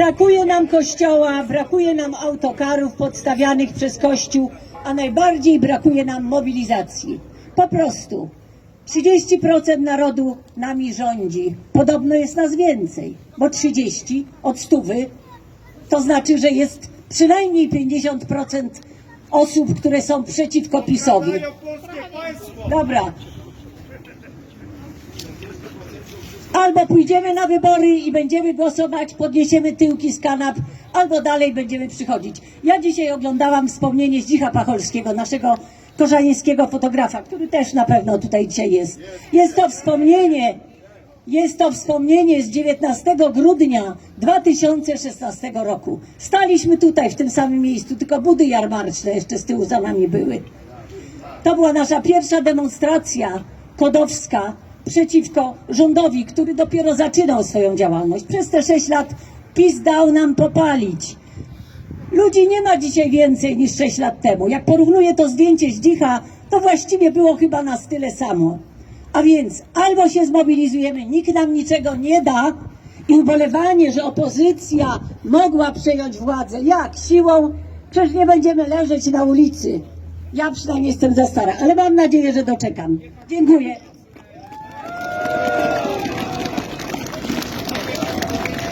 Brakuje nam kościoła, brakuje nam autokarów podstawianych przez kościół, a najbardziej brakuje nam mobilizacji. Po prostu 30% narodu nami rządzi. Podobno jest nas więcej, bo 30 od stówy to znaczy, że jest przynajmniej 50% osób, które są przeciwko PiSowi. Dobra. Albo pójdziemy na wybory i będziemy głosować, podniesiemy tyłki z kanap, albo dalej będziemy przychodzić. Ja dzisiaj oglądałam wspomnienie Zdzicha Pacholskiego, naszego korzańskiego fotografa, który też na pewno tutaj dzisiaj jest. Jest to wspomnienie, jest to wspomnienie z 19 grudnia 2016 roku. Staliśmy tutaj w tym samym miejscu, tylko budy jarmarczne jeszcze z tyłu za nami były. To była nasza pierwsza demonstracja kodowska przeciwko rządowi, który dopiero zaczynał swoją działalność. Przez te sześć lat PiS dał nam popalić. Ludzi nie ma dzisiaj więcej niż 6 lat temu. Jak porównuję to zdjęcie z dzicha, to właściwie było chyba nas tyle samo. A więc albo się zmobilizujemy, nikt nam niczego nie da i ubolewanie, że opozycja mogła przejąć władzę. Jak? Siłą? Przecież nie będziemy leżeć na ulicy. Ja przynajmniej jestem za stara, ale mam nadzieję, że doczekam. Dziękuję.